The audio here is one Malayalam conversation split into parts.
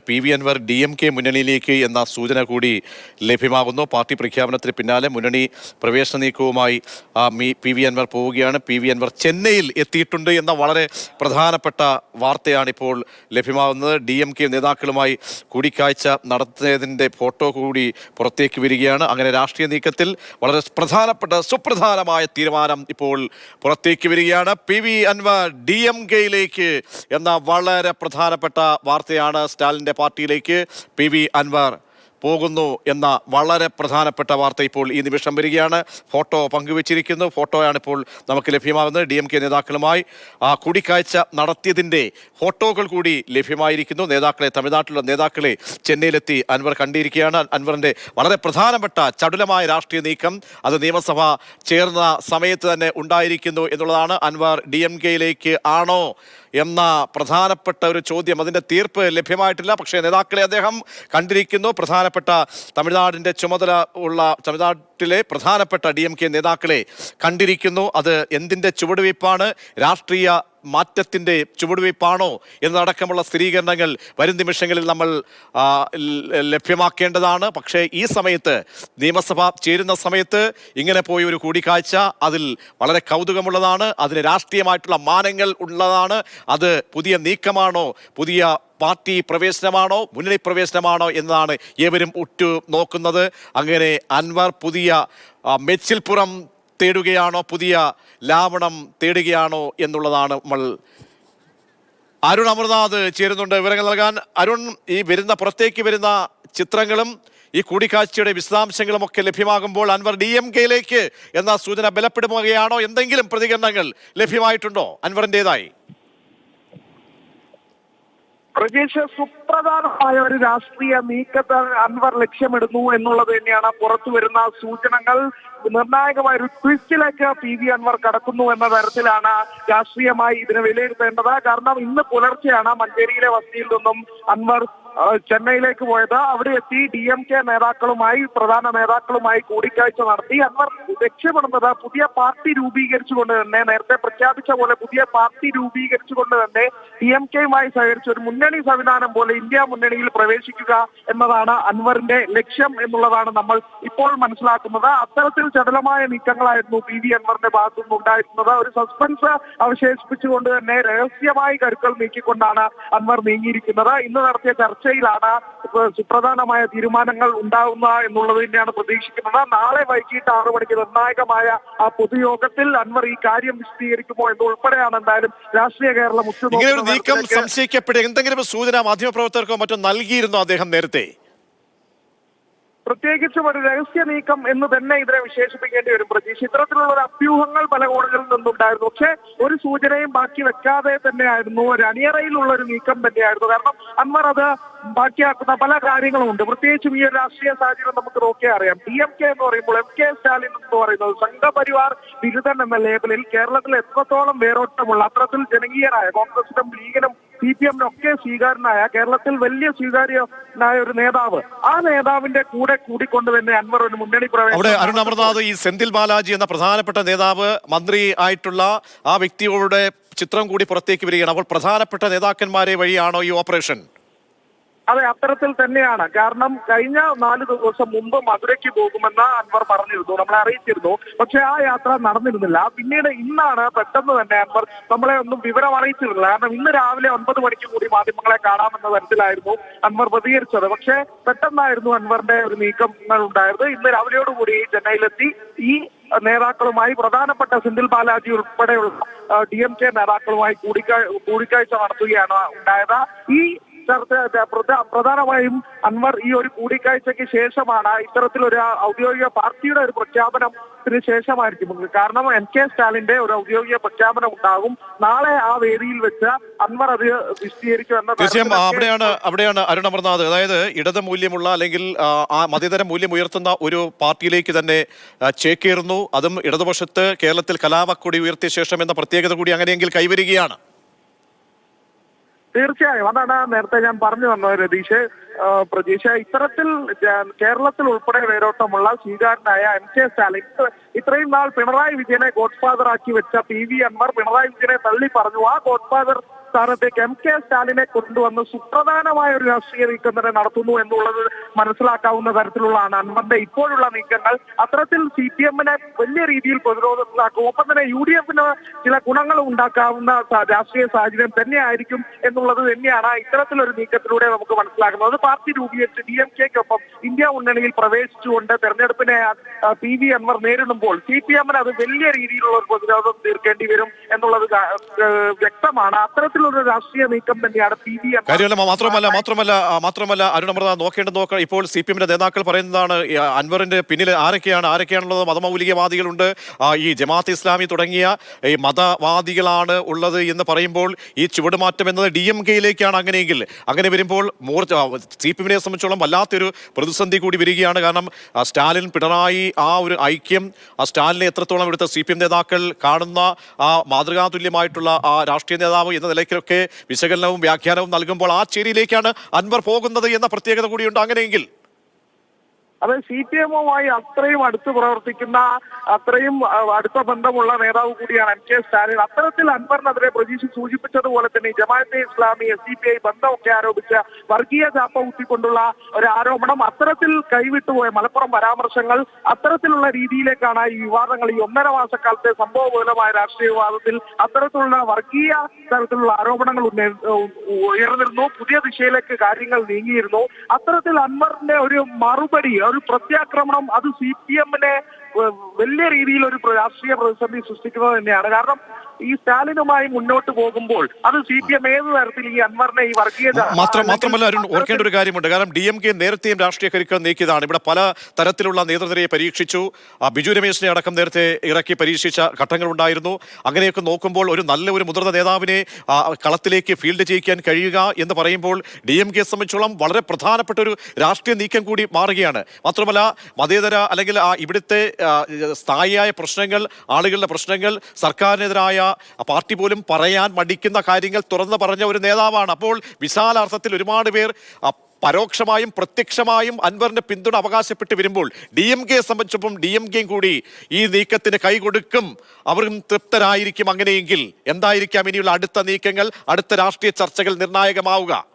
P V Anvar D M K മുന്നണിയിലേക്ക് എന്ന സൂചന കൂടി ലഭ്യമാകുന്നു. പാർട്ടി പ്രഖ്യാപനത്തിന് പിന്നാലെ മുന്നണി പ്രവേശന നീക്കവുമായി പി വി അൻവർ പോവുകയാണ്. പി വി അൻവർ ചെന്നൈയിൽ എത്തിയിട്ടുണ്ട് എന്ന വളരെ പ്രധാനപ്പെട്ട വാർത്തയാണ് ഇപ്പോൾ ലഭ്യമാകുന്നത്. ഡി എം കെ നേതാക്കളുമായി കൂടിക്കാഴ്ച നടത്തിയതിന്റെ ഫോട്ടോ കൂടി പുറത്തേക്ക് വരികയാണ്. അങ്ങനെ രാഷ്ട്രീയ നീക്കത്തിൽ വളരെ പ്രധാനപ്പെട്ട സുപ്രധാനമായ തീരുമാനം ഇപ്പോൾ പുറത്തേക്ക് വരികയാണ്. P V Anvar D M കെയിലേക്ക് എന്ന വളരെ പ്രധാനപ്പെട്ട വാർത്തയാണ് സ്റ്റാലിന്റെ പാർട്ടിയിലേക്ക് പി വി അൻവർ പോകുന്നു എന്ന വളരെ പ്രധാനപ്പെട്ട വാർത്ത ഇപ്പോൾ ഈ നിമിഷം വരികയാണ്. ഫോട്ടോ പങ്കുവച്ചിരിക്കുന്നു. ഫോട്ടോയാണ് ഇപ്പോൾ നമുക്ക് ലഭ്യമാകുന്നത്. ഡി എം കെ നേതാക്കളുമായി ആ കൂടിക്കാഴ്ച നടത്തിയതിന്റെ ഫോട്ടോകൾ കൂടി ലഭ്യമായിരിക്കുന്നു. നേതാക്കളെ തമിഴ്നാട്ടിലുള്ള നേതാക്കളെ ചെന്നൈയിലെത്തി അൻവർ കണ്ടിരിക്കുകയാണ്. അൻവറിന്റെ വളരെ പ്രധാനപ്പെട്ട ചടുലമായ രാഷ്ട്രീയ നീക്കം അത് നിയമസഭ ചേർന്ന സമയത്ത് തന്നെ ഉണ്ടായിരിക്കുന്നു എന്നുള്ളതാണ്. അൻവർ ഡി ആണോ എന്ന പ്രധാനപ്പെട്ട ഒരു ചോദ്യം അതിന്റെ തീർപ്പ് ലഭ്യമായിട്ടില്ല. പക്ഷേ നേതാക്കളെ അദ്ദേഹം കണ്ടിരിക്കുന്നു. പ്രധാനപ്പെട്ട തമിഴ്നാടിന്റെ ചുമതല ഉള്ള തമിഴ്നാട്ടിലെ പ്രധാനപ്പെട്ട ഡി എം കെ നേതാക്കളെ കണ്ടിരിക്കുന്നു. അത് എന്തിന്റെ ചുവടുവയ്പ്പാണ് രാഷ്ട്രീയ മാറ്റത്തിന്റെ ചുവടുവയ്പ്പാണോ എന്നതടക്കമുള്ള സ്ഥിരീകരണങ്ങൾ വരും നിമിഷങ്ങളിൽ നമ്മൾ ലഭ്യമാക്കേണ്ടതാണ്. പക്ഷേ ഈ സമയത്ത് നിയമസഭ ചേരുന്ന സമയത്ത് ഇങ്ങനെ പോയ ഒരു കൂടിക്കാഴ്ച അതിൽ വളരെ കൗതുകമുള്ളതാണ്. അതിന് രാഷ്ട്രീയമായിട്ടുള്ള മാനങ്ങൾ ഉള്ളതാണ്. അത് പുതിയ നീക്കമാണോ? പുതിയ പാർട്ടി പ്രവേശനമാണോ മുന്നണി പ്രവേശനമാണോ എന്നതാണ് ഏവരും ഉറ്റു നോക്കുന്നത്. അങ്ങനെ അൻവർ പുതിയ മെച്ചിൽപ്പുറം തേടുകയാണോ പുതിയ ലാവണം തേടുകയാണോ എന്നുള്ളതാണ് നമ്മൾ അരുൺ അമർനാഥ് ചേരുന്നുണ്ട് വിവരങ്ങൾ നൽകാൻ. അരുൺ ഈ വരുന്ന പുറത്തേക്ക് വരുന്ന ചിത്രങ്ങളും ഈ കൂടിക്കാഴ്ചയുടെ വിശദാംശങ്ങളും ഒക്കെ ലഭ്യമാകുമ്പോൾ അൻവർ ഡി എം കെയിലേക്ക് എന്ന സൂചന ബലപ്പെടുകയാണോ? എന്തെങ്കിലും പ്രതികരണങ്ങൾ ലഭ്യമായിട്ടുണ്ടോ അൻവറിന്റെതായി? പ്രജേഷ് സുപ്രധാനമായ ഒരു രാഷ്ട്രീയ നീക്കത്തെ അൻവർ ലക്ഷ്യമിടുന്നു എന്നുള്ളത് തന്നെയാണ് പുറത്തു വരുന്ന സൂചനകൾ. നിർണായകമായ ഒരു ട്വിസ്റ്റിലേക്ക് പി വി അൻവർ കടക്കുന്നു എന്ന തരത്തിലാണ് രാഷ്ട്രീയമായി ഇതിനെ വിലയിരുത്തേണ്ടത്. കാരണം ഇന്ന് പുലർച്ചെയാണ് മഞ്ചേരിയിലെ വസതിയിൽ നിന്നും അൻവർ ചെന്നൈയിലേക്ക് പോയത്. അവിടെ എത്തി ഡി എം കെ നേതാക്കളുമായി പ്രധാന നേതാക്കളുമായി കൂടിക്കാഴ്ച നടത്തി. അവർ ലക്ഷ്യമിടുന്നത് പുതിയ പാർട്ടി രൂപീകരിച്ചുകൊണ്ട് തന്നെ നേരത്തെ പ്രഖ്യാപിച്ച പോലെ പുതിയ പാർട്ടി രൂപീകരിച്ചുകൊണ്ട് തന്നെ ഡി എം കെയുമായി സഹകരിച്ച ഒരു മുന്നണി സംവിധാനം പോലെ ഇന്ത്യ മുന്നണിയിൽ പ്രവേശിക്കുക എന്നതാണ് അൻവറിന്റെ ലക്ഷ്യം എന്നുള്ളതാണ് നമ്മൾ ഇപ്പോൾ മനസ്സിലാക്കുന്നത്. അത്തരത്തിൽ ചടുലമായ നീക്കങ്ങളായിരുന്നു പി വി അൻവറിന്റെ ഭാഗത്തുനിന്ന് ഉണ്ടായിരുന്നത്. ഒരു സസ്പെൻസ് അവശേഷിപ്പിച്ചുകൊണ്ട് തന്നെ രഹസ്യമായി കരുക്കൾ നീക്കിക്കൊണ്ടാണ് അൻവർ നീങ്ങിയിരിക്കുന്നത്. ഇന്ന് നടത്തിയ ചർച്ചയിലാണ് സുപ്രധാനമായ തീരുമാനങ്ങൾ ഉണ്ടാവുന്ന എന്നുള്ളത് തന്നെയാണ് പ്രതീക്ഷിക്കുന്നത്. നാളെ വൈകിട്ട് ആറു മണിക്ക് നിർണായകമായ ആ പൊതുയോഗത്തിൽ അൻവർ ഈ കാര്യം വിശദീകരിക്കുമോ എന്നുൾപ്പെടെയാണ് എന്തായാലും രാഷ്ട്രീയ കേരളം ഒരു നീക്കം സംശയിക്കപ്പെടുക. എന്തെങ്കിലും സൂചന മാധ്യമപ്രവർത്തകർക്കോ മറ്റോ നൽകിയിരുന്നു അദ്ദേഹം നേരത്തെ? പ്രത്യേകിച്ചും ഒരു രഹസ്യ നീക്കം എന്ന് തന്നെ ഇതിനെ വിശേഷിപ്പിക്കേണ്ടി വരും. പ്രതീക്ഷ ഇത്തരത്തിലുള്ള ഒരു അഭ്യൂഹങ്ങൾ പല കോടതികളിൽ നിന്നുണ്ടായിരുന്നു. പക്ഷേ ഒരു സൂചനയും ബാക്കി വെക്കാതെ തന്നെയായിരുന്നു. ഒരു അണിയറയിലുള്ള ഒരു നീക്കം തന്നെയായിരുന്നു. കാരണം അന്വർ അത് ബാക്കിയാക്കുന്ന പല കാര്യങ്ങളുമുണ്ട്. പ്രത്യേകിച്ചും ഈ ഒരു രാഷ്ട്രീയ സാഹചര്യം നമുക്ക് നോക്കിയാൽ അറിയാം. ഡി എം കെ എന്ന് പറയുമ്പോൾ എം കെ സ്റ്റാലിൻ എന്ന് പറയുന്നത് സംഘപരിവാർ ബിരുദൻ എന്ന ലേബലിൽ കേരളത്തിൽ എത്രത്തോളം വേരോട്ടമുള്ള അത്തരത്തിൽ ജനകീയരായ കോൺഗ്രസിനും ലീഗിനും സി പി എമ്മിനൊക്കെ സ്വീകാരനായ കേരളത്തിൽ വലിയ സ്വീകാര്യനായ ഒരു നേതാവ്. ആ നേതാവിന്റെ കൂടെ കൂടിക്കൊണ്ട് തന്നെ അൻവർ ഒരു മുന്നണി അവിടെ അരുൺ അമർനാഥ് ഈ സെന്തിൽ ബാലാജി എന്ന പ്രധാനപ്പെട്ട നേതാവ് മന്ത്രി ആയിട്ടുള്ള ആ വ്യക്തിയുടെ ചിത്രം കൂടി പുറത്തേക്ക് വരികയാണ്. അപ്പോൾ പ്രധാനപ്പെട്ട നേതാക്കന്മാരെ വഴിയാണോ ഈ ഓപ്പറേഷൻ? അതെ അത്തരത്തിൽ തന്നെയാണ്. കാരണം കഴിഞ്ഞ നാല് ദിവസം മുമ്പ് മധുരയ്ക്ക് പോകുമെന്ന് അൻവർ പറഞ്ഞിരുന്നു. നമ്മളെ അറിയിച്ചിരുന്നു. പക്ഷെ ആ യാത്ര നടന്നിരുന്നില്ല. പിന്നീട് ഇന്നാണ് പെട്ടെന്ന് തന്നെ അൻവർ നമ്മളെ ഒന്നും വിവരം അറിയിച്ചിരുന്നില്ല. കാരണം ഇന്ന് രാവിലെ ഒൻപത് മണിക്ക് കൂടി മാധ്യമങ്ങളെ കാണാമെന്ന തരത്തിലായിരുന്നു അൻവർ പ്രതികരിച്ചത്. പക്ഷേ പെട്ടെന്നായിരുന്നു അൻവറിന്റെ ഒരു നീക്കങ്ങൾ ഉണ്ടായത്. ഇന്ന് രാവിലെയോടുകൂടി ചെന്നൈയിലെത്തി. ഈ നേതാക്കളുമായി പ്രധാനപ്പെട്ട സെന്തിൽ ബാലാജി ഉൾപ്പെടെയുള്ള ഡി എം കെ നേതാക്കളുമായി കൂടിക്കാ കൂടിക്കാഴ്ച നടത്തുകയാണ് ഉണ്ടായത്. ഈ ചർച്ച പ്രധ- പ്രധാനമായും അൻവർ ഈ ഒരു കൂടിക്കാഴ്ചയ്ക്ക് ശേഷമാണ് ഇത്തരത്തിലൊരു ഔദ്യോഗിക പാർട്ടിയുടെ ഒരു പ്രഖ്യാപനം പ്രഖ്യാപനത്തിന് ശേഷമായിരിക്കും. കാരണം എം കെ സ്റ്റാലിന്റെ ഒരു ഔദ്യോഗിക പ്രഖ്യാപനം ഉണ്ടാകും നാളെ ആ വേദിയിൽ വെച്ച് അൻവർ അത് എന്ന തീർച്ചയായും അവിടെയാണ് അവിടെയാണ് അരുൺ അമർനാഥ്. അതായത് ഇടത് മൂല്യമുള്ള അല്ലെങ്കിൽ ആ, മതേതര മൂല്യം ഉയർത്തുന്ന ഒരു പാർട്ടിയിലേക്ക് തന്നെ ചേക്കേറുന്നു. അതും ഇടതുപക്ഷത്ത് കേരളത്തിൽ കലാപക്കൊടി ഉയർത്തിയ ശേഷം എന്ന പ്രത്യേകത കൂടി അങ്ങനെയെങ്കിൽ കൈവരികയാണ്. തീർച്ചയായും. അതാണ് നേരത്തെ ഞാൻ പറഞ്ഞു വന്നത് രതീഷ്. പ്രതീക്ഷ. ഇത്തരത്തിൽ കേരളത്തിൽ ഉൾപ്പെടെ വേരോട്ടമുള്ള സ്വീകാരനായ എം കെ സ്റ്റാലിൻ ഇത്ര- ഇത്രയും നാൾ പിണറായി വിജയനെ ഗോഡ്ഫാദർ ആക്കി വെച്ച പി വി അൻവർ പിണറായി വിജയനെ തള്ളി പറഞ്ഞു ആ ഗോഡ് ഫാദർ സ്ഥാനത്തേക്ക് എം കെ സ്റ്റാലിനെ കൊണ്ടുവന്ന് സുപ്രധാനമായ ഒരു രാഷ്ട്രീയ നീക്കം തന്നെ നടത്തുന്നു എന്നുള്ളത് മനസ്സിലാക്കാവുന്ന തരത്തിലുള്ളതാണ് അൻവറിന്റെ ഇപ്പോഴുള്ള നീക്കങ്ങൾ അത്തരത്തിൽ സി പി എമ്മിനെ വലിയ രീതിയിൽ പ്രതിരോധത്തിലാക്കും. ഒപ്പം തന്നെ യു ഡി എഫിന് ചില ഗുണങ്ങൾ ഉണ്ടാക്കാവുന്ന രാഷ്ട്രീയ സാഹചര്യം തന്നെയായിരിക്കും എന്നുള്ളത് തന്നെയാണ് ഇത്തരത്തിലൊരു നീക്കത്തിലൂടെ നമുക്ക് മനസ്സിലാക്കുന്നത്. പാർട്ടി രൂപീകരിച്ച് ഡി എം കെക്കൊപ്പം ഇന്ത്യ മുന്നണിയിൽ പ്രവേശിച്ചുകൊണ്ട് തെരഞ്ഞെടുപ്പിനെ പി വി അൻവർ നേരിടുമ്പോൾ സി പി എമ്മിന് അത് വലിയ രീതിയിലുള്ള ഒരു പ്രതിരോധം തീർക്കേണ്ടി വരും എന്നുള്ളത് വ്യക്തമാണ്. ഏഹ് വ്യക്തമാണ് അത്തരത്തിലുള്ള രാഷ്ട്രീയ നീക്കം തന്നെയാണ് പി ഡി എം. കാര്യമല്ല മാത്രമല്ല മാത്രമല്ല മാത്രമല്ല അരുണമൃത നോക്കേണ്ടത് നോക്ക ഇപ്പോൾ സി പി എമ്മിന്റെ നേതാക്കൾ പറയുന്നതാണ് അൻവറിന്റെ പിന്നിൽ ആരൊക്കെയാണ് ആരൊക്കെയാണുള്ളത്? മതമൗലികവാദികളുണ്ട്. ഈ ജമാഅത്ത് ഇസ്ലാമി തുടങ്ങിയ ഈ മതവാദികളാണ് ഉള്ളത് എന്ന് പറയുമ്പോൾ ഈ ചുവടുമാറ്റം എന്നത് ഡി എം കെയിലേക്കാണ് അങ്ങനെയെങ്കിൽ. അങ്ങനെ വരുമ്പോൾ മൂർച്ച സി പി എമ്മിനെ സംബന്ധിച്ചോളം വല്ലാത്തൊരു പ്രതിസന്ധി കൂടി വരികയാണ്. കാരണം സ്റ്റാലിൻ പിണറായി ആ ഒരു ഐക്യം ആ സ്റ്റാലിനെ എത്രത്തോളം ഇവിടുത്തെ സി പി എം നേതാക്കൾ കാണുന്ന ആ മാതൃകാതുല്യമായിട്ടുള്ള ആ രാഷ്ട്രീയ നേതാവ് എന്ന നിലയ്ക്കൊക്കെ വിശകലനവും വ്യാഖ്യാനവും നൽകുമ്പോൾ ആ ചേരിയിലേക്കാണ് അൻവർ പോകുന്നത് എന്ന പ്രത്യേകത കൂടിയുണ്ട്. അങ്ങനെയെങ്കിൽ അത് സി പി എമ്മുമായി അത്രയും അടുത്ത് പ്രവർത്തിക്കുന്ന അത്രയും അടുത്ത ബന്ധമുള്ള നേതാവ് കൂടിയാണ് എം കെ സ്റ്റാലിൻ അത്തരത്തിൽ അൻവറിനെതിരെ പ്രതീക്ഷ സൂചിപ്പിച്ചതുപോലെ തന്നെ Jamaat-e Islami S D P I ബന്ധമൊക്കെ ആരോപിച്ച് വർഗീയ ചാപ്പ ഊത്തിക്കൊണ്ടുള്ള ഒരു ആരോപണം അത്തരത്തിൽ കൈവിട്ടുപോയ മലപ്പുറം പരാമർശങ്ങൾ അത്തരത്തിലുള്ള രീതിയിലേക്കാണ് ഈ വിവാദങ്ങൾ ഈ ഒന്നര മാസക്കാലത്തെ സംഭവപൂലമായ രാഷ്ട്രീയ വിവാദത്തിൽ അത്തരത്തിലുള്ള വർഗീയ തരത്തിലുള്ള ആരോപണങ്ങൾ ഉയർന്നിരുന്നു. പുതിയ ദിശയിലേക്ക് കാര്യങ്ങൾ നീങ്ങിയിരുന്നു. അത്തരത്തിൽ അൻവറിന്റെ ഒരു മറുപടി ഒരു പ്രത്യാക്രമണം അത് സി പി എമ്മിനെ വലിയ രീതിയിൽ ഒരു രാഷ്ട്രീയ പ്രതിസന്ധി സൃഷ്ടിക്കുന്നത് തന്നെയാണ്. കാരണം ഈ സ്റ്റാലിനുമായി മുന്നോട്ട് പോകുമ്പോൾ അത് സി പി എം ഏത് തരത്തിൽ ഈ അൻവറിനെ ഈ വർഗീയ മാത്രം മാത്രമല്ല അരുൺ ഓർക്കേണ്ട ഒരു കാര്യമുണ്ട്. കാരണം ഡി എം കെ നേരത്തെയും രാഷ്ട്രീയ കരുക്കൾ നീക്കിയതാണ്. ഇവിടെ പല തരത്തിലുള്ള നേതൃനിരയെ പരീക്ഷിച്ചു. ബിജു രമേശിനെ അടക്കം നേരത്തെ ഇറക്കി പരീക്ഷിച്ച ഘട്ടങ്ങളുണ്ടായിരുന്നു അങ്ങനെയൊക്കെ നോക്കുമ്പോൾ ഒരു നല്ല ഒരു മുതിർന്ന നേതാവിനെ കളത്തിലേക്ക് ഫീൽഡ് ചെയ്യിക്കാൻ കഴിയുക എന്ന് പറയുമ്പോൾ ഡി എം കെയെ സംബന്ധിച്ചോളം വളരെ പ്രധാനപ്പെട്ട ഒരു രാഷ്ട്രീയ നീക്കം കൂടി മാറുകയാണ്. മാത്രമല്ല മതേതര അല്ലെങ്കിൽ ആ ഇവിടുത്തെ സ്ഥായിയായ പ്രശ്നങ്ങൾ ആളുകളുടെ പ്രശ്നങ്ങൾ സർക്കാരിനെതിരായ പാർട്ടി പോലും പറയാൻ മടിക്കുന്ന കാര്യങ്ങൾ തുറന്നു പറഞ്ഞ ഒരു നേതാവാണ്. അപ്പോൾ വിശാലാർത്ഥത്തിൽ ഒരുപാട് പേർ പരോക്ഷമായും പ്രത്യക്ഷമായും അൻവറിന്റെ പിന്തുണ അവകാശപ്പെട്ട് വരുമ്പോൾ ഡി എം കെയെ സംബന്ധിച്ചപ്പം ഡി എം കെയും കൂടി ഈ നീക്കത്തിന് കൈകൊടുക്കും അവരും തൃപ്തരായിരിക്കും അങ്ങനെയെങ്കിൽ. എന്തായിരിക്കാം ഇനിയുള്ള അടുത്ത നീക്കങ്ങൾ? അടുത്ത രാഷ്ട്രീയ ചർച്ചകൾ നിർണായകമാവുക.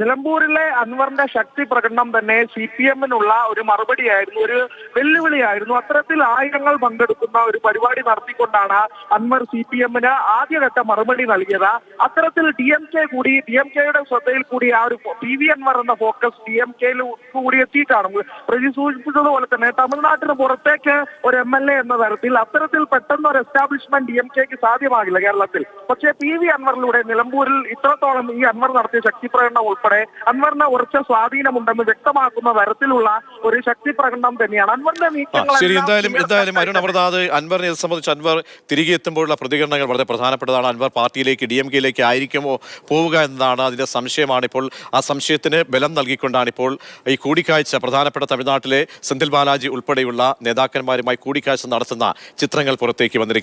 നിലമ്പൂരിലെ അൻവറിന്റെ ശക്തി പ്രകടനം തന്നെ സി പി എമ്മിനുള്ള ഒരു മറുപടിയായിരുന്നു ഒരു വെല്ലുവിളിയായിരുന്നു. അത്തരത്തിൽ ആയിരങ്ങൾ പങ്കെടുക്കുന്ന ഒരു പരിപാടി നടത്തിക്കൊണ്ടാണ് അൻവർ സി പി എമ്മിന് ആദ്യഘട്ട മറുപടി നൽകിയത്. അത്തരത്തിൽ ഡി എം കെ കൂടി ഡി എം കെയുടെ ശ്രദ്ധയിൽ കൂടി ആ ഒരു പി വി അൻവർ എന്ന ഫോക്കസ് ഡി എം കെയിൽ കൂടി എത്തിയിട്ടാണ്. പ്രതി സൂചിപ്പിച്ചതുപോലെ തന്നെ തമിഴ്നാട്ടിന് പുറത്തേക്ക് ഒരു എം എൽ എ എന്ന തരത്തിൽ അത്തരത്തിൽ പെട്ടെന്ന് ഒരു എസ്റ്റാബ്ലിഷ്മെന്റ് ഡി എം കെക്ക് സാധ്യമാകില്ല കേരളത്തിൽ. പക്ഷേ പി വി അൻവറിലൂടെ നിലമ്പൂരിൽ ഇത്രത്തോളം ഈ അൻവർ നടത്തിയ ശക്തി പ്രകടനം ഉൾപ്പെടെ അൻവറിന് ഉറച്ച സ്വാധീനമുണ്ടെന്ന് വ്യക്തമാക്കുന്ന തരത്തിലുള്ള ഒരു ശക്തി പ്രകടനം തന്നെയാണ്. അൻവറിന്റെ നീക്കങ്ങൾ ശരി എന്തായാലും എന്തായാലും അരുൺ അമൃതാത് അൻവറിനെ സംബന്ധിച്ച് അൻവർ തിരികെ എത്തുമ്പോഴുള്ള പ്രതികരണങ്ങൾ വളരെ പ്രധാനപ്പെട്ടതാണ്. അൻവർ പാർട്ടിയിലേക്ക് ഡി എം കെയിലേക്ക് ആയിരിക്കുമോ പോവുക എന്നതാണ് അതിന്റെ സംശയമാണ്. ഇപ്പോൾ ആ സംശയത്തിന് ബലം നൽകിക്കൊണ്ടാണ് ഇപ്പോൾ ഈ കൂടിക്കാഴ്ച പ്രധാനപ്പെട്ട തമിഴ്നാട്ടിലെ സെന്തിൽ ബാലാജി ഉൾപ്പെടെയുള്ള നേതാക്കന്മാരുമായി കൂടിക്കാഴ്ച നടത്തുന്ന ചിത്രങ്ങൾ പുറത്തേക്ക് വന്നിരിക്കുന്നത്.